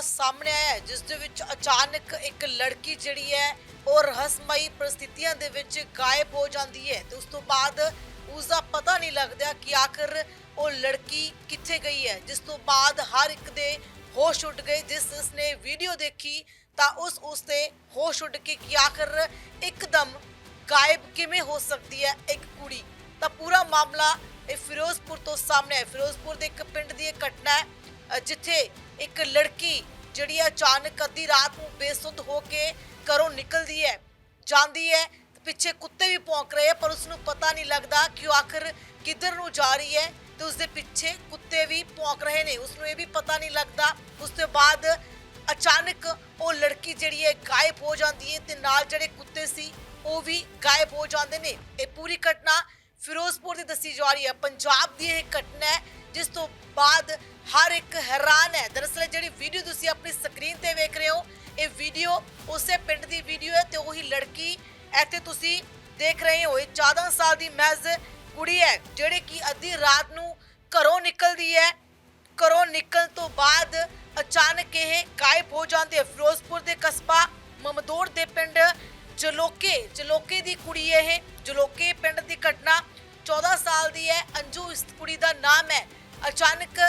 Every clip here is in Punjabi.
ਮਾਮਲਾ ਸਾਹਮਣੇ ਆਇਆ ਹੈ, ਜਿਸ ਦੇ ਵਿੱਚ ਅਚਾਨਕ ਇੱਕ ਲੜਕੀ ਜਿਹੜੀ ਹੈ, ਉਹ ਰਹੱਸਮਈ ਪ੍ਰਸਥਿਤੀਆਂ ਦੇ ਵਿੱਚ ਗਾਇਬ ਹੋ ਜਾਂਦੀ ਹੈ ਤੇ ਉਸ ਤੋਂ ਬਾਅਦ ਉਸ ਦਾ ਪਤਾ ਨਹੀਂ ਲੱਗਦਾ ਕਿ ਆਖਰ ਉਹ ਲੜਕੀ ਕਿੱਥੇ ਗਈ ਹੈ, ਜਿਸ ਤੋਂ ਬਾਅਦ ਹਰ ਇੱਕ ਦੇ ਹੋਸ਼ ਉੱਡ ਗਏ। ਜਿਸ ਜਿਸ ਵੀਡੀਓ ਦੇਖੀ, ਤਾਂ ਉਸ ਉਸ ਤੇ ਹੋਸ਼ ਉੱਡ ਕੇ ਕਿ ਆਖਰ ਇੱਕਦਮ ਗਾਇਬ ਕਿਵੇਂ ਹੋ ਸਕਦੀ ਹੈ ਇੱਕ ਕੁੜੀ। ਤਾਂ ਪੂਰਾ ਮਾਮਲਾ ਇਹ ਫਿਰੋਜ਼ਪੁਰ ਤੋਂ ਸਾਹਮਣੇ ਹੈ ਫਿਰੋਜ਼ਪੁਰ ਦੇ ਇੱਕ ਪਿੰਡ ਦੀ ਇਹ ਘਟਨਾ ਹੈ ਜਿੱਥੇ ਇੱਕ ਲੜਕੀ ਜਿਹੜੀ ਅਚਾਨਕ ਅੱਧੀ ਰਾਤ ਨੂੰ ਬੇਸੁੱਧ ਹੋ ਕੇ ਘਰੋਂ ਨਿਕਲਦੀ ਹੈ, ਜਾਂਦੀ ਹੈ, ਪਿੱਛੇ ਕੁੱਤੇ ਵੀ ਭੌਂਕ ਰਹੇ ਪਰ ਉਸ ਨੂੰ ਪਤਾ ਨਹੀਂ ਲੱਗਦਾ ਕਿ ਉਹ ਆਖਰ ਕਿੱਧਰ ਨੂੰ ਜਾ ਰਹੀ ਹੈ ਤੇ ਉਸ ਦੇ ਪਿੱਛੇ ਕੁੱਤੇ ਵੀ ਭੌਂਕ ਰਹੇ ਨੇ। ਉਸ ਨੂੰ ਇਹ ਵੀ ਪਤਾ ਨਹੀਂ ਲੱਗਦਾ। ਉਸ ਤੋਂ ਬਾਅਦ ਅਚਾਨਕ ਉਹ ਲੜਕੀ ਜਿਹੜੀ ਹੈ ਗਾਇਬ ਹੋ ਜਾਂਦੀ ਹੈ ਤੇ ਨਾਲ ਜਿਹੜੇ ਕੁੱਤੇ ਸੀ, ਉਹ ਵੀ ਗਾਇਬ ਹੋ ਜਾਂਦੇ ਨੇ। ਇਹ ਪੂਰੀ ਘਟਨਾ ਫਿਰੋਜ਼ਪੁਰ ਦੀ ਦੱਸੀ ਜਾ ਰਹੀ ਹੈ। ਪੰਜਾਬ ਦੀ ਇਹ ਘਟਨਾ ਹੈ, ਜਿਸ ਤੋਂ ਬਾਅਦ ਹਰ ਇੱਕ ਹੈਰਾਨ ਹੈ। ਦਰਅਸਲ ਜਿਹੜੀ ਵੀਡੀਓ ਤੁਸੀਂ ਆਪਣੀ ਸਕਰੀਨ ਤੇ ਵੇਖ ਰਹੇ ਹੋ, ਇਹ ਵੀਡੀਓ ਉਸੇ ਪਿੰਡ ਦੀ ਵੀਡੀਓ ਹੈ ਤੇ ਉਹੀ ਲੜਕੀ ਇੱਥੇ ਤੁਸੀਂ ਦੇਖ ਰਹੇ ਹੋ। ਇਹ 14 ਸਾਲ ਦੀ ਮਹਿਜ਼ ਕੁੜੀ ਹੈ, ਜਿਹੜੀ ਕਿ ਅੱਧੀ ਰਾਤ ਨੂੰ ਘਰੋਂ ਨਿਕਲਦੀ ਹੈ। ਘਰੋਂ ਨਿਕਲਣ ਤੋਂ ਬਾਅਦ ਅਚਾਨਕ ਇਹ ਗਾਇਬ ਹੋ ਜਾਂਦੀ ਹੈ। ਫਿਰੋਜ਼ਪੁਰ ਦੇ ਕਸਬਾ ਮਮਦੋੜ ਦੇ ਪਿੰਡ ਜਲੋਕੇ ਜਲੋਕੇ ਦੀ ਕੁੜੀ ਇਹ। ਜਲੋਕੇ ਪਿੰਡ ਦੀ ਘਟਨਾ 14 ਸਾਲ ਦੀ ਹੈ। ਅੰਜੂ ਇਸ ਕੁੜੀ ਦਾ ਨਾਮ ਹੈ। ਅਚਾਨਕ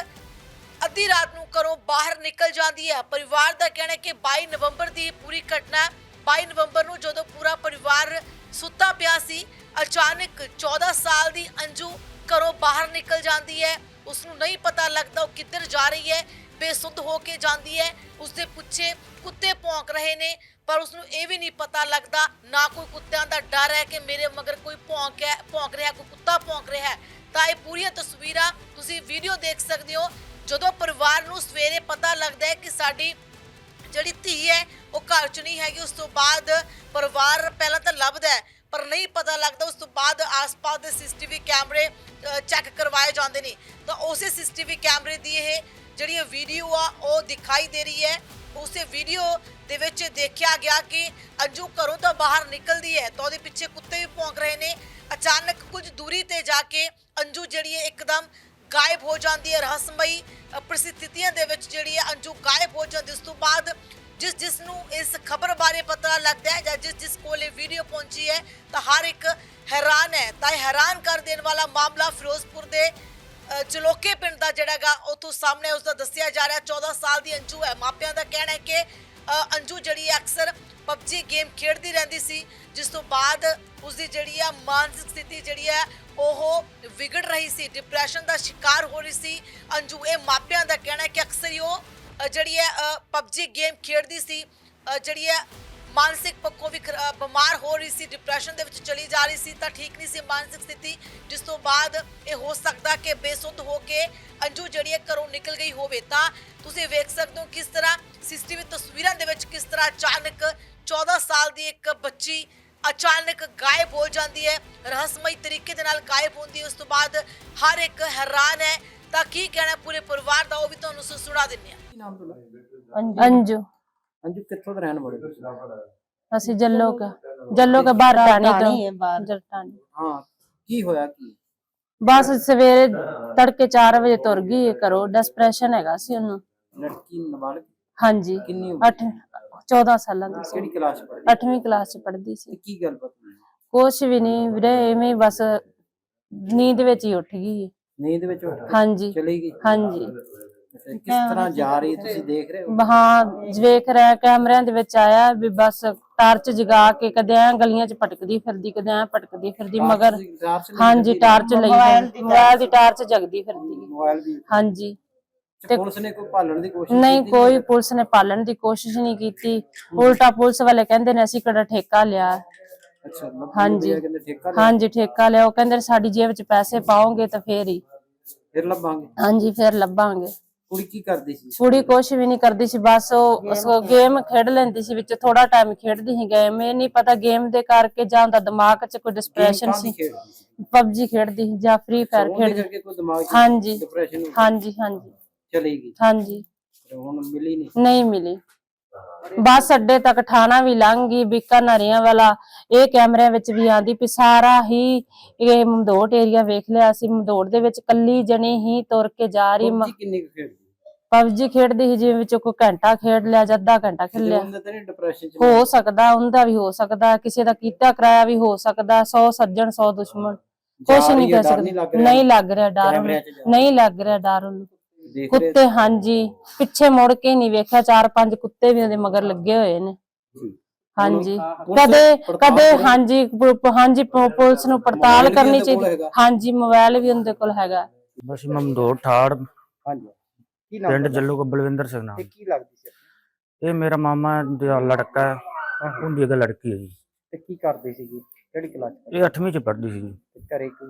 ਅੱਧੀ ਰਾਤ ਨੂੰ ਘਰੋਂ ਬਾਹਰ ਨਿਕਲ ਜਾਂਦੀ ਹੈ। ਪਰਿਵਾਰ ਦਾ ਕਹਿਣਾ ਹੈ ਕਿ 22 ਨਵੰਬਰ ਦੀ ਇਹ ਪੂਰੀ ਘਟਨਾ ਹੈ। 22 ਨਵੰਬਰ ਨੂੰ ਜਦੋਂ ਪੂਰਾ ਪਰਿਵਾਰ ਸੁੱਤਾ ਪਿਆ ਸੀ, ਅਚਾਨਕ 14 ਸਾਲ ਦੀ ਅੰਜੂ ਘਰੋਂ ਬਾਹਰ ਨਿਕਲ ਜਾਂਦੀ ਹੈ। ਉਸ ਨੂੰ ਨਹੀਂ ਪਤਾ ਲੱਗਦਾ ਉਹ ਕਿੱਧਰ ਜਾ ਰਹੀ ਹੈ। ਬੇਸੁੱਧ ਹੋ ਕੇ ਜਾਂਦੀ ਹੈ। ਉਸ ਦੇ ਪਿੱਛੇ ਕੁੱਤੇ ਭੌਂਕ ਰਹੇ ਨੇ, ਪਰ ਉਸ ਨੂੰ ਇਹ ਵੀ ਨਹੀਂ ਪਤਾ ਲੱਗਦਾ, ਨਾ ਕੋਈ ਕੁੱਤਿਆਂ ਦਾ ਡਰ ਹੈ ਕਿ ਮੇਰੇ ਮਗਰ ਕੋਈ ਭੌਂਕ ਹੈ, ਭੌਂਕ ਰਿਹਾ, ਕੋਈ ਕੁੱਤਾ ਭੌਂਕ ਰਿਹਾ ਹੈ। ਤਾਂ ਇਹ ਪੂਰੀਆਂ ਤਸਵੀਰਾਂ ਤੁਸੀਂ ਵੀਡੀਓ ਦੇਖ ਸਕਦੇ ਹੋ। ਜਦੋਂ ਪਰਿਵਾਰ ਨੂੰ ਸਵੇਰੇ ਪਤਾ ਲੱਗਦਾ ਹੈ ਕਿ ਸਾਡੀ ਜਿਹੜੀ ਧੀ ਹੈ, ਉਹ ਘਰ 'ਚ ਨਹੀਂ ਹੈਗੀ, ਉਸ ਤੋਂ ਬਾਅਦ ਪਰਿਵਾਰ ਪਹਿਲਾਂ ਤਾਂ ਲੱਭਦਾ ਹੈ, ਪਰ ਨਹੀਂ ਪਤਾ ਲੱਗਦਾ, ਉਸ ਤੋਂ ਬਾਅਦ ਆਸ-ਪਾਸ ਦੇ ਸੀਸੀਟੀਵੀ ਕੈਮਰੇ ਚੈੱਕ ਕਰਵਾਏ ਜਾਂਦੇ ਨੇ। ਤਾਂ ਉਸੇ ਸੀਸੀਟੀਵੀ ਕੈਮਰੇ ਦੀ ਇਹ ਜਿਹੜੀ ਵੀਡੀਓ ਆ, ਉਹ ਦਿਖਾਈ ਦੇ ਰਹੀ ਹੈ। ਉਸੇ ਵੀਡੀਓ ਦੇ ਵਿੱਚ ਦੇਖਿਆ ਗਿਆ ਕਿ ਅੰਜੂ ਘਰੋਂ ਤਾਂ ਬਾਹਰ ਨਿਕਲਦੀ ਹੈ, ਤਾਂ ਉਹਦੇ ਪਿੱਛੇ ਕੁੱਤੇ ਵੀ ਭੌਂਕ ਰਹੇ ਨੇ। ਅਚਾਨਕ ਕੁਝ ਦੂਰੀ ਤੇ ਜਾ ਕੇ ਅੰਜੂ ਜਿਹੜੀ ਹੈ, ਇੱਕਦਮ ਗਾਇਬ ਹੋ ਜਾਂਦੀ ਹੈ ਰਹੱਸਮਈ ਪ੍ਰਸਥਿਤੀਆਂ ਦੇ ਵਿੱਚ ਜਿਹੜੀ ਹੈ ਅੰਜੂ ਗਾਇਬ ਹੋ ਜਾਂਦੀ ਉਸ ਤੋਂ ਬਾਅਦ ਜਿਸ ਜਿਸ ਨੂੰ ਇਸ ਖਬਰ ਬਾਰੇ ਪਤਾ ਲੱਗਦਾ ਹੈ ਜਾਂ ਜਿਸ ਜਿਸ ਕੋਲ ਇਹ ਵੀਡੀਓ ਪਹੁੰਚੀ ਹੈ, ਤਾਂ ਹਰ ਇੱਕ ਹੈਰਾਨ ਹੈ। ਤਾਂ ਹੈਰਾਨ ਕਰ ਦੇਣ ਵਾਲਾ ਮਾਮਲਾ ਫਿਰੋਜ਼ਪੁਰ ਦੇ ਚਲੋਕੇ ਪਿੰਡ ਦਾ ਜਿਹੜਾਗਾ ਉਥੋਂ ਸਾਹਮਣੇ ਉਸ ਦਾ ਦੱਸਿਆ ਜਾ ਰਿਹਾ। 14 ਸਾਲ ਦੀ ਅੰਜੂ ਹੈ। ਮਾਪਿਆਂ ਦਾ ਕਹਿਣਾ ਹੈ ਕਿ ਅੰਜੂ ਜਿਹੜੀ ਹੈ ਅਕਸਰ ਪਬਜੀ ਗੇਮ ਖੇਡਦੀ ਰਹਿੰਦੀ ਸੀ, ਜਿਸ ਤੋਂ ਬਾਅਦ ਉਸ ਦੀ ਜਿਹੜੀ ਆ ਮਾਨਸਿਕ ਸਥਿਤੀ ਜਿਹੜੀ ਹੈ ਉਹ ਵਿਗੜ ਰਹੀ ਸੀ ਡਿਪਰੈਸ਼ਨ ਦਾ ਸ਼ਿਕਾਰ ਹੋ ਰਹੀ ਸੀ। ਅੰਜੂ, ਇਹ ਮਾਪਿਆਂ ਦਾ ਕਹਿਣਾ ਹੈ ਕਿ ਅਕਸਰ ਹੀ ਉਹ ਜਿਹੜੀ ਹੈ ਪਬਜੀ ਗੇਮ ਖੇਡਦੀ ਸੀ ਜਿਹੜੀ ਹੈ, ਮਾਨਸਿਕ ਪੱਖੋਂ ਵੀ ਖਰਾ- ਬਿਮਾਰ ਹੋ ਰਹੀ ਸੀ ਡਿਪਰੈਸ਼ਨ ਦੇ ਵਿੱਚ ਚਲੀ ਜਾ ਰਹੀ ਸੀ, ਤਾਂ ਠੀਕ ਨਹੀਂ ਸੀ ਮਾਨਸਿਕ ਸਥਿਤੀ, ਜਿਸ ਤੋਂ ਬਾਅਦ ਇਹ ਹੋ ਸਕਦਾ ਕਿ ਬੇਸੁੱਧ ਹੋ ਕੇ ਅੰਜੂ ਜਿਹੜੀ ਹੈ, ਘਰੋਂ ਨਿਕਲ ਗਈ ਹੋਵੇ। ਤਾਂ ਤੁਸੀਂ ਵੇਖ ਸਕਦੇ ਹੋ ਕਿਸ ਤਰ੍ਹਾਂ ਸੀਸੀਟੀਵੀ ਤਸਵੀਰਾਂ ਦੇ ਵਿੱਚ ਕਿਸ ਤਰ੍ਹਾਂ ਅਚਾਨਕ 14 ਸਾਲ ਦੀ ਇੱਕ ਬੱਚੀ ਅਚਾਨਕ ਗਾਇਬ ਹੋ ਜਾਂਦੀ ਹੈ ਰਹੱਸਮਈ ਤਰੀਕੇ ਦੇ ਨਾਲ ਗਾਇਬ ਹੁੰਦੀ ਹੈ ਉਸ ਤੋਂ ਬਾਅਦ ਹਰ ਇੱਕ ਹੈਰਾਨ ਹੈ। ਤਾਂ ਕੀ ਕਹਿਣਾ ਪੂਰੇ ਪਰਿਵਾਰ ਦਾ ਉਹ ਵੀ ਤੁਹਾਨੂੰ ਸੁ- ਸੁਣਾ ਦਿੰਦੇ ਹਾਂ। ਕੀ ਨਾਮ ਤੁਹਾਡਾ? ਅੰਜੂ। ਅੰਜੂ। ਕਿੱਥੋਂ ਦੇ ਰਹਿਣ ਵਾਲੇ ਤੁਸੀਂ? ਅਸੀਂ ਜੱਲੋ ਕਾ ਜੱਲੋ ਕਾ ਬਾਹਰ ਟਾਣੀ ਹੈ ਬਾਹਰ। ਹਾਂ ਕੀ ਹੋਇਆ ਕੀ? ਬਸ ਸਵੇਰੇ ਤੜਕੇ 4 ਵਜੇ ਤੁਰ ਗਈ ਇਹ ਘਰੋਂ। ਡਿਸਪ੍ਰੈਸ਼ਨ ਹੈਗਾ ਸੀ ਉਹਨੂੰ। ਲੜਕੀ ਨਾਬਾਲਗ? ਹਾਂਜੀ। ਕਿੰਨੀ ਉਮਰ? 8 14 ਸਾਲਾਂ ਦੀ ਕਿਹੜੀ ਸੀ ਕਲਾਸ ਚ ਪੜ੍ਹਦੀ 8ਵੀਂ ਕਲਾਸ ਚ ਪੜ੍ਹਦੀ ਸੀ। ਕੀ ਗੱਲ ਪਤਾ ਨਹੀਂ ਕੁਛ ਵੀ ਨਹੀਂ ਵੀਰੇ ਐਵੇਂ ਹੀ ਬਸ ਨੀਂਦ ਵਿੱਚ ਹੀ ਉੱਠ ਗਈ। ਨੀਂਦ ਵਿੱਚ ਉੱਠ ਹਾਂਜੀ। ਚਲੀ ਗਈ? ਹਾਂਜੀ। ਅੱਛਾ, ਕਿਸ ਤਰ੍ਹਾਂ ਜਾ ਰਹੀ ਤੁਸੀਂ? ਦੇਖ ਰਹੇ ਹੋ? ਹਾਂ ਵੇਖ ਰਿਹਾ ਕੈਮਰਿਆਂ ਦੇ ਵਿੱਚ ਆਇਆ ਵੀ ਬਸ ਟਾਰਚ ਜਗਾ ਕੇ ਕਦੇ ਐ ਗਲੀਆਂ 'ਚ ਭਟਕਦੀ ਫਿਰਦੀ ਕਦੇ ਐ ਭਟਕਦੀ ਫਿਰਦੀ ਮਗਰ ਟਾਰਚ- ਟਾਰਚ ਲਈ ਹਾਂਜੀ ਟਾਰਚ ਲਈ ਮੋਬਾਈਲ ਦੀ ਮੋਬਾਈਲ ਦੀ ਟਾਰਚ। ਜਗਦੀ ਫਿਰਦੀ। ਮੋਬਾਈਲ ਵੀ ਹਾਂਜੀ। ਤੇ ਪੁਲਿਸ ਨੇ ਕੋਈ ਭਾਲਣ ਦੀ ਕੋਸ਼ਿਸ਼ ਨਹੀਂ ਕੀਤੀ ਕੋਈ ਪੁਲਿਸ ਨੇ ਪਾਲਣ ਦੀ ਕੋਸ਼ਿਸ਼ ਨਹੀਂ ਕੀਤੀ। ਉਲਟਾ ਪੁਲਿਸ ਵਾਲੇ ਕਹਿੰਦੇ ਨੇ ਅਸੀਂ ਕਿਹੜਾ ਠੇਕਾ ਲਿਆ? ਅੱਛਾ ਹਾਂਜੀ। ਹਾਂਜੀ ਠੇਕਾ ਲਿਆ। ਉਹ ਕਹਿੰਦੇ ਸਾਡੀ ਜੇਬ 'ਚ ਪੈਸੇ ਪਾਓਗੇ ਤਾਂ ਫੇਰ ਹੀ। ਫਿਰ ਲੱਭਾਂਗੇ? ਹਾਂਜੀ ਫੇਰ ਲੱਭਾਂਗੇ। ਕੁੜੀ ਕੀ ਕਰਦੀ ਸੀ? ਕੁੜੀ ਕੁਛ ਵੀ ਨਹੀਂ ਕਰਦੀ ਸੀ ਬਸ ਉਹ ਉਹ ਗੇਮ ਖੇਡ ਲੈਂਦੀ ਸੀ ਵਿੱਚ ਥੋੜਾ ਟਾਈਮ ਖੇਡਦੀ ਸੀ ਗੇਮ ਇਹ ਨਹੀਂ ਪਤਾ ਗੇਮ ਦੇ ਕਰਕੇ ਜਾਂ ਉਹਦਾ ਦਿਮਾਗ 'ਚ ਕੋਈ ਡਿਸਪ੍ਰੈਸ਼ਨ ਸੀ। ਪਬਜੀ ਖੇਡਦੀ ਸੀ ਜਾਂ ਫ੍ਰੀ ਫਾਇਰ ਖੇਡਦੀ ਕਰਕੇ ਕੋਈ ਦਿਮਾਗ 'ਚ ਹਾਂਜੀ। ਹਾਂਜੀ ਹਾਂਜੀ। ਚਲੀ ਗਈ ਹਾਂਜੀ। ਤੇ ਹੁਣ ਮਿਲੀ ਨਹੀਂ ਨਹੀਂ ਮਿਲੀ। ਬੱਸ ਅੱਡੇ ਤੱਕ ਠਾਣਾ ਵੀ ਲੰਘ ਗਈ ਬੀਕਾਨਰੀਆਂ ਵਾਲਾ। ਇਹ ਕੈਮਰਿਆਂ ਵਿੱਚ ਵੀ ਆਂਦੀ ਵੀ ਸਾਰਾ ਹੀ ਇਹ ਮਮਦੋਟ ਏਰੀਆ ਵੇਖ ਲਿਆ ਸੀ। ਮਮਦੋਟ ਦੇ ਵਿੱਚ ਕੱਲੀ ਜਣੀ ਹੀ ਤੁਰ ਕੇ ਜਾ ਰਹੀ। ਮ- PUBG ਕਿੰਨੀ ਕੁ ਖੇਡਦੀ? ਪਬਜੀ ਖੇਡਦੀ ਸੀ ਜਿਵੇਂ ਵਿੱਚੋਂ ਕੋਈ ਘੰਟਾ ਖੇਡ ਲਿਆ ਜਾਂ ਅੱਧਾ ਘੰਟਾ ਖੇਡ ਲਿਆ। ਤੇ ਡਿਪਰੈਸ਼ਨ ਚ ਹੋ ਸਕਦਾ ਉਹਦਾ ਵੀ ਹੋ ਸਕਦਾ ਕਿਸੇ ਦਾ ਕੀਤਾ ਕਰਾਇਆ ਵੀ ਹੋ ਸਕਦਾ 100 ਸੱਜਣ 100 ਦੁਸ਼ਮਣ। ਕੁਛ ਨਹੀਂ ਕਹਿ ਸਕਦੇ? ਨਹੀਂ ਲੱਗ ਰਿਹਾ। ਡਰ। ਉਹਨੂੰ ਕੈਮਰਿਆਂ 'ਚ ਜਾ- ਨਹੀਂ ਲੱਗ ਰਿਹਾ ਡਰ ਉਹਨੂੰ। ਦੇਖ ਰਹੇ ਕੁੱਤੇ ਹਾਂਜੀ ਪਿੱਛੇ ਮੁੜ ਕੇ ਨਹੀਂ ਵੇਖਿਆ ਚਾਰ ਪੰਜ ਕੁੱਤੇ ਵੀ ਉਹਦੇ ਮਗਰ ਲੱਗੇ ਹੋਏ ਨੇ ਜੀ। ਹਾਂਜੀ ਪੁਲਿਸ ਕਦੇ ਪੜਤਾਲ ਕਦੇ ਕਰੇ? ਹਾਂਜੀ ਪੁ- ਹਾਂਜੀ ਪੁ- ਪੁਲਿਸ ਨੂੰ ਪੜਤਾਲ ਵੀ ਕਰਨੀ ਉਹਦੇ ਕੋਲ ਚਾਹੀਦੀ ਹੈਗਾ? ਹਾਂਜੀ ਮੋਬਾਈਲ ਵੀ ਉਹਦੇ ਕੋਲ ਹੈਗਾ ਬਸ ਮਮਦੋੜ ਠਾੜ ਹਾਂਜੀ ਕੀ ਨਾਮ ਪਿੰਡ? ਜੱਲੂ ਕੋ ਬਲਵਿੰਦਰ ਸਿੰਘ ਨਾਮ ਤੇ ਕੀ ਲੱਗਦੀ ਸੀ ਆਪਣੀ? ਇਹ ਮੇਰਾ ਮਾਮਾ ਦਾ ਲੜਕਾ ਹੈ ਹਾਂ, ਹਾਂ। ਉਹਦੀ ਇੱਕ ਲੜਕੀ ਹੈ ਜੀ ਤੇ ਕੀ ਕਰਦੀ ਸੀਗੀ ਕਿਹੜੀ ਕਲਾਸ ਚ ਇਹ 8ਵੀਂ ਚ ਪੜ੍ਹਦੀ ਸੀ ਜੀ। ਤੇ ਘਰੇ ਕੀ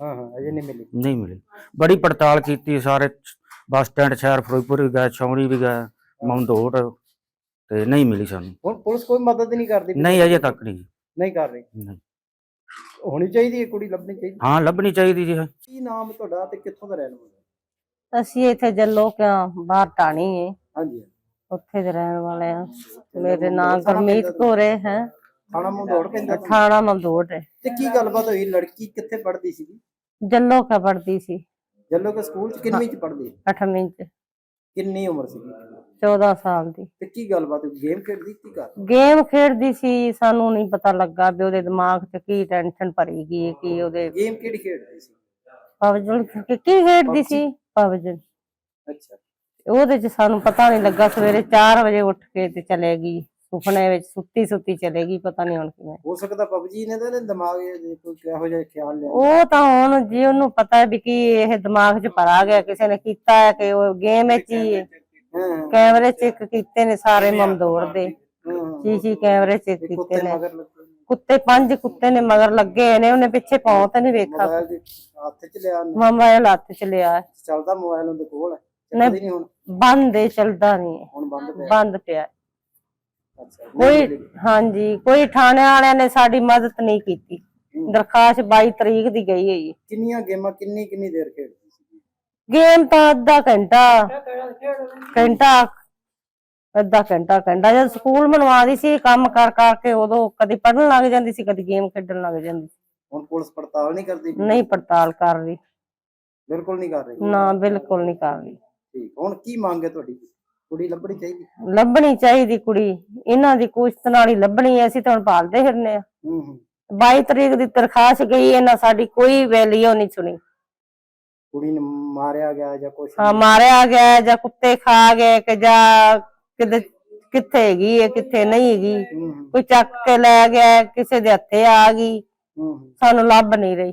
ਹਾਂ ਹਾਂ ਅਜੇ ਨਹੀਂ ਮਿਲੀ। ਨਹੀਂ ਮਿਲੀ। ਬੜੀ ਪੜਤਾਲ ਕੀਤੀ ਸਾਰੇ ਬੱਸ ਸਟੈਂਡ ਸ਼ਹਿਰ ਫਿਰੋਜ਼ਪੁਰ ਵੀ ਗਏ ਛਾਉਣੀ ਵੀ ਗਏ ਮਮਦੋੜ ਤੇ ਨਹੀਂ ਮਿਲੀ ਸਾਨੂੰ। ਹੁਣ ਪੁਲਿਸ ਕੋਈ ਮਦਦ ਨਹੀਂ ਕਰਦੀ ਨਹੀਂ ਅਜੇ ਤੱਕ ਨਹੀਂ। ਨਹੀਂ ਕਰ ਰਹੀ। ਨਹੀਂ। ਹੋਣੀ ਚਾਹੀਦੀ ਹੈ ਕੁੜੀ ਲੱਭਣੀ ਚਾਹੀਦੀ ਹਾਂ। ਲੱਭਣੀ ਚਾਹੀਦੀ ਜੀ। ਕੀ ਨਾਮ ਤੁਹਾਡਾ ਤੇ ਕਿੱਥੋਂ ਦਾ ਰਹਿਣ ਵਾਲਾ? ਅਸੀਂ ਇੱਥੇ ਜੱਲੋ ਕਿਉਂ ਬਾਹਰ ਟਾਣੀ ਹੈ ਹਾਂਜੀ ਉੱਥੇ ਦੇ ਰਹਿਣ ਵਾਲੇ ਆ। ਮੇਰੇ ਨਾਮ ਗੁਰਮੀਤ ਕੋਰੇ ਹੈ। ਥਾਣਾ ਮੰਦੋੜ ਪੈਂਦਾ ਤੁਹਾਨੂੰ? ਥਾਣਾ ਮੰਦੋੜ ਹੈ ਤੇ ਕੀ ਗੱਲਬਾਤ ਹੋਈ? ਲੜਕੀ ਕਿੱਥੇ ਪੜ੍ਹਦੀ ਸੀਗੀ? ਜੱਲੋ ਕਾ ਪੜਦੀ ਸੀ। ਜੱਲੋ ਕੇ ਸਕੂਲ ਚ ਕਿੰਨਵੀਂ ਚ ਪੜ੍ਹਦੀ? 8ਵੀਂ ਚ। ਕਿੰਨੀ ਉਮਰ ਸੀਗੀ? 14 ਸਾਲ ਦੀ। ਤੇ ਕੀ ਗੱਲਬਾਤ ਹੋਈ? ਗੇਮ ਖੇਡਦੀ ਕੀ ਕਰ? ਗੇਮ ਖੇਡਦੀ ਸੀ ਸਾਨੂੰ ਨਹੀਂ ਪਤਾ ਲੱਗਾ ਵੀ ਉਹਦੇ ਦਿਮਾਗ 'ਚ ਕੀ ਟੈਨਸ਼ਨ ਭਰੀ ਗਈ ਕੀ ਉਹਦੇ ਗੇਮ ਕਿਹੜੀ ਖੇਡਦੀ ਸੀ? ਪਵਜਨ ਕੀ ਖੇਡਦੀ ਸੀ? ਪਵਜਨ ਅੱਛਾ। ਉਹਦੇ 'ਚ ਸਾਨੂੰ ਪਤਾ ਨਹੀਂ ਲੱਗਾ ਸਵੇਰੇ 4 ਵਜੇ ਉੱਠ ਕੇ ਤੇ ਚਲੇ ਗਈ। ਸੁਪਨੇ ਵਿੱਚ ਸੁੱਤੀ ਸੁੱਤੀ ਚਲੇ ਗਈ ਪਤਾ ਨਹੀਂ ਹੁਣ ਕਿਵੇਂ। ਹੋ ਸਕਦਾ ਪਬਜੀ ਨੇ ਤਾਂ ਦਿਮਾਗ 'ਚ ਕੋਈ ਕਿਹੋ ਜਿਹਾ ਖਿਆਲ ਲਿਆ। ਉਹ ਤਾਂ ਹੁਣ ਜੇ ਉਹਨੂੰ ਪਤਾ ਹੈ ਵੀ ਕੀ ਇਹ ਦਿਮਾਗ 'ਚ ਭਰਾ ਗਿਆ ਕਿਸੇ ਨੇ ਕੀਤਾ ਹੈ ਕਿ ਉਹ ਗੇਮ ਵਿੱਚ ਹੀ ਹੈ। ਕੈਮਰੇ ਚੈੱਕ ਕੀਤੇ ਨੇ ਸਾਰੇ ਮਮਦੋੜ ਦੇ। ਜੀ ਜੀ ਕੈਮਰੇ ਚੈੱਕ ਇਹ ਕੀਤੇ ਨੇ। ਮਗਰ। ਕੁੱਤੇ ਪੰਜ ਕੁੱਤੇ ਨੇ ਮਗਰ ਲੱਗੇ ਹੋਏ ਨੇ ਉਹਨੇ ਪਿੱਛੇ ਪਾਉ ਤੇ ਨਹੀਂ ਵੇਖਾ। ਮੋਬਾਈਲ ਦੇ ਹੱਥ 'ਚ ਲਿਆ ਉਹਨੇ। ਮੋਬਾਈਲ ਹੱਥ 'ਚ ਲਿਆ ਚੱਲਦਾ ਮੋਬਾਈਲ ਉਹਦੇ ਕੋਲ। ਹੈ ਨਹੀਂ। ਚੱਲਦੀ ਨਹੀਂ ਹੁਣ। ਬੰਦ ਏ ਚਲਦਾ ਨਹੀਂ ਹੁਣ ਬੰਦ ਪਿਆ। ਬੰਦ ਪਿਆ। ਕੋਈ। ਹਾਂਜੀ ਕੋਈ ਥਾਣੇ ਵਾਲਿਆਂ ਨੇ ਸਾਡੀ ਮਦਦ ਨਹੀਂ ਕੀਤੀ। ਦਰਖਾਸਤ 22 ਤਰੀਕ ਦੀ ਗਈ ਹੈ ਕਿੰਨੀਆਂ ਗੇਮਾਂ ਕਿੰਨੀ ਕਿੰਨੀ ਦੇਰ ਖੇਡਦੀ ਸੀ? ਗੇਮ ਤਾਂ ਅੱਧਾ ਘੰਟਾ ਘੰਟਾ ਅੱਧਾ ਘੰਟਾ ਘੰਟਾ। ਜਦ ਸਕੂਲ ਮਨਵਾਦੀ ਸੀ ਕੰਮ ਕਰ ਕਰਕੇ ਉਦੋਂ ਕਦੀ ਪੜਨ ਲੱਗ ਜਾਂਦੀ ਸੀ ਕਦੀ ਗੇਮ ਖੇਡਣ ਲੱਗ ਜਾਂਦੀ ਸੀ। ਹੁਣ ਪੁਲਿਸ ਪੜਤਾਲ ਨਹੀਂ ਕਰਦੀ ਨਹੀਂ ਪੜਤਾਲ ਕਰ ਰਹੀ। ਬਿਲਕੁਲ ਨਹੀਂ ਕਰ ਰਹੀ? ਨਾ ਬਿਲਕੁਲ ਨਹੀਂ ਕਰ ਰਹੀ। ਠੀਕ ਹੁਣ ਕੀ ਮੰਗ ਹੈ ਤੁਹਾਡੀ? ਕੁੜੀ ਲੱਭਣੀ ਚਾਹੀਦੀ। ਲੱਭਣੀ ਚਾਹੀਦੀ ਕੁੜੀ। ਇਹਨਾਂ ਦੀ ਕੁਸ਼ਤ ਨਾਲ ਹੀ ਲੱਭਣੀ ਹੈ ਅਸੀਂ ਤਾਂ ਹੁਣ ਭਾਲਦੇ ਫਿਰਨੇ ਆ ਹੂੰ ਹੂੰ। 22 ਤਰੀਕ ਦੀ ਦਰਖਾਸਤ ਗਈ ਇਹਨਾਂ ਸਾਡੀ ਕੋਈ ਵੈਲਿਊ ਨਹੀਂ ਸੁਣੀ। ਕੁੜੀ ਨੂੰ ਮਾਰਿਆ ਗਿਆ ਜਾਂ ਕੁਛ ਹਾਂ ਮਾਰਿਆ ਗਿਆ ਜਾਂ ਕੁੱਤੇ ਖਾ ਗਏ ਕਿ ਜਾਂ ਕਿਤੇ ਕਿੱਥੇ ਹੈਗੀ ਹੈ ਕਿੱਥੇ ਨਹੀਂ ਹੈਗੀ। ਹੂੰ ਹੂੰ, ਕੋਈ ਚੱਕ ਕੇ ਲੈ ਗਿਆ ਕਿਸੇ ਦੇ ਹੱਥੇ ਆ ਗਈ। ਹੂੰ ਹੂੰ। ਸਾਨੂੰ ਲੱਭ ਨਹੀਂ ਰਹੀ।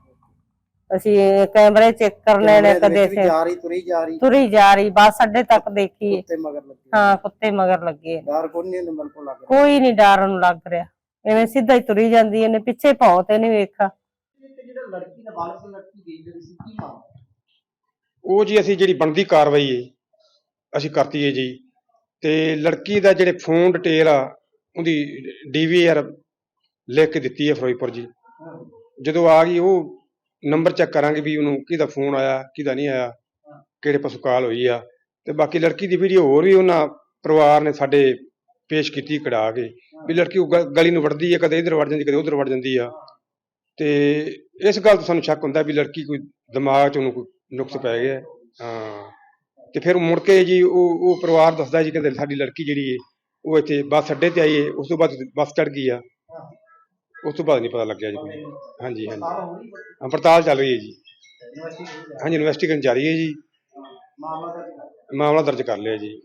ਅਸੀਂ ਕੈਮਰੇ ਚੈੱਕ ਕਰਨੇ ਨੇ ਕੈਮਰੇ ਦੇ ਕਦੇ ਸੇ ਜਾ ਰਹੀ ਤੁਰੀ ਜਾ ਰਹੀ ਤੁਰੀ ਜਾ ਰਹੀ ਬੱਸ ਅੱਡੇ ਤੱਕ ਦੇਖੀ ਕੁੱਤੇ ਮਗਰ ਲੱਗੇ ਹਾਂ ਕੁੱਤੇ ਮਗਰ ਲੱਗੇ ਡਰ ਕੋਈ ਨਹੀਂ ਉਹਨੂੰ ਬਿਲਕੁਲ ਲੱਗ ਰਿਹਾ। ਕੋਈ ਨਹੀਂ ਡਰ ਨੂੰ ਲੱਗ ਰਿਹਾ। ਐਵੇਂ ਸਿੱਧਾ ਹੀ ਤੁਰੀ ਜਾਂਦੀ ਇਹਨੇ ਪਿੱਛੇ ਭੌਂ ਤੇ ਨਹੀਂ ਵੇਖਾ ਜਿਹੜਾ ਲੜਕੀ ਨਾਬਾਲਗ ਲੜਕੀ ਗਈ ਜਿਹੜੀ ਸੀ ਕੀ ਮਾਮਲਾ ਉਹ ਜੀ ਅਸੀਂ ਜਿਹੜੀ ਬਣਦੀ ਕਾਰਵਾਈ ਹੈ ਅਸੀਂ ਕਰਤੀ ਹੈ ਜੀ। ਤੇ ਲੜਕੀ ਦਾ ਜਿਹੜੇ ਫੋਨ ਡਿਟੇਲ ਆ ਉਹਦੀ ਡੀਵੀਆਰ ਲਿਖ ਕੇ ਦਿੱਤੀ ਹੈ ਫਿਰੋਜ਼ਪੁਰ ਜੀ। ਜਦੋਂ ਆ ਗਈ ਉਹ ਨੰਬਰ ਚੈੱਕ ਕਰਾਂਗੇ ਵੀ ਉਹਨੂੰ ਕਿਹਦਾ ਫੋਨ ਆਇਆ, ਕਿਹਦਾ ਨਹੀਂ ਆਇਆ, ਕਿਹੜੇ ਪਾਸੋਂ ਕਾਲ ਹੋਈ ਆ। ਤੇ ਬਾਕੀ ਲੜਕੀ ਦੀ ਵੀਡੀਓ ਹੋਰ ਵੀ ਉਹਨਾਂ ਪਰਿਵਾਰ ਨੇ ਸਾਡੇ ਪੇਸ਼ ਕੀਤੀ ਕਢਾ ਕੇ, ਵੀ ਲੜਕੀ ਉਹ ਗਲੀ ਨੂੰ ਵੜਦੀ ਹੈ ਕਦੇ ਇੱਧਰ ਵੜ ਜਾਂਦੀ, ਕਦੇ ਉੱਧਰ ਵੜ ਜਾਂਦੀ ਆ। ਤੇ ਇਸ ਗੱਲ ਤੋਂ ਸਾਨੂੰ ਸ਼ੱਕ ਹੁੰਦਾ ਵੀ ਲੜਕੀ ਕੋਈ ਦਿਮਾਗ 'ਚ ਉਹਨੂੰ ਕੋਈ ਨੁਕਸ ਪੈ ਗਿਆ। ਹਾਂ। ਤੇ ਫਿਰ ਮੁੜ ਕੇ ਜੀ ਉਹ ਉਹ ਪਰਿਵਾਰ ਦੱਸਦਾ ਜੀ ਕਹਿੰਦੇ ਸਾਡੀ ਲੜਕੀ ਜਿਹੜੀ ਹੈ ਉਹ ਇੱਥੇ ਬੱਸ ਅੱਡੇ ਤੇ ਆਈ ਹੈ ਉਸ ਤੋਂ ਬਾਅਦ ਬੱਸ ਚੜ ਗਈ ਆ। ਉਸ ਤੋਂ ਬਾਅਦ ਨਹੀਂ ਪਤਾ ਲੱਗਿਆ ਜੀ ਕੋਈ। ਹਾਂਜੀ ਹਾਂਜੀ। ਹਾਂ, ਪੜਤਾਲ ਚੱਲ ਰਹੀ ਹੈ ਜੀ। ਹਾਂਜੀ ਇਨਵੈਸਟੀਗੇਸ਼ਨ ਜਾਰੀ ਹੈ ਜੀ। ਮਾਮਲਾ ਦਰਜ ਕਰ ਲਿਆ ਜੀ।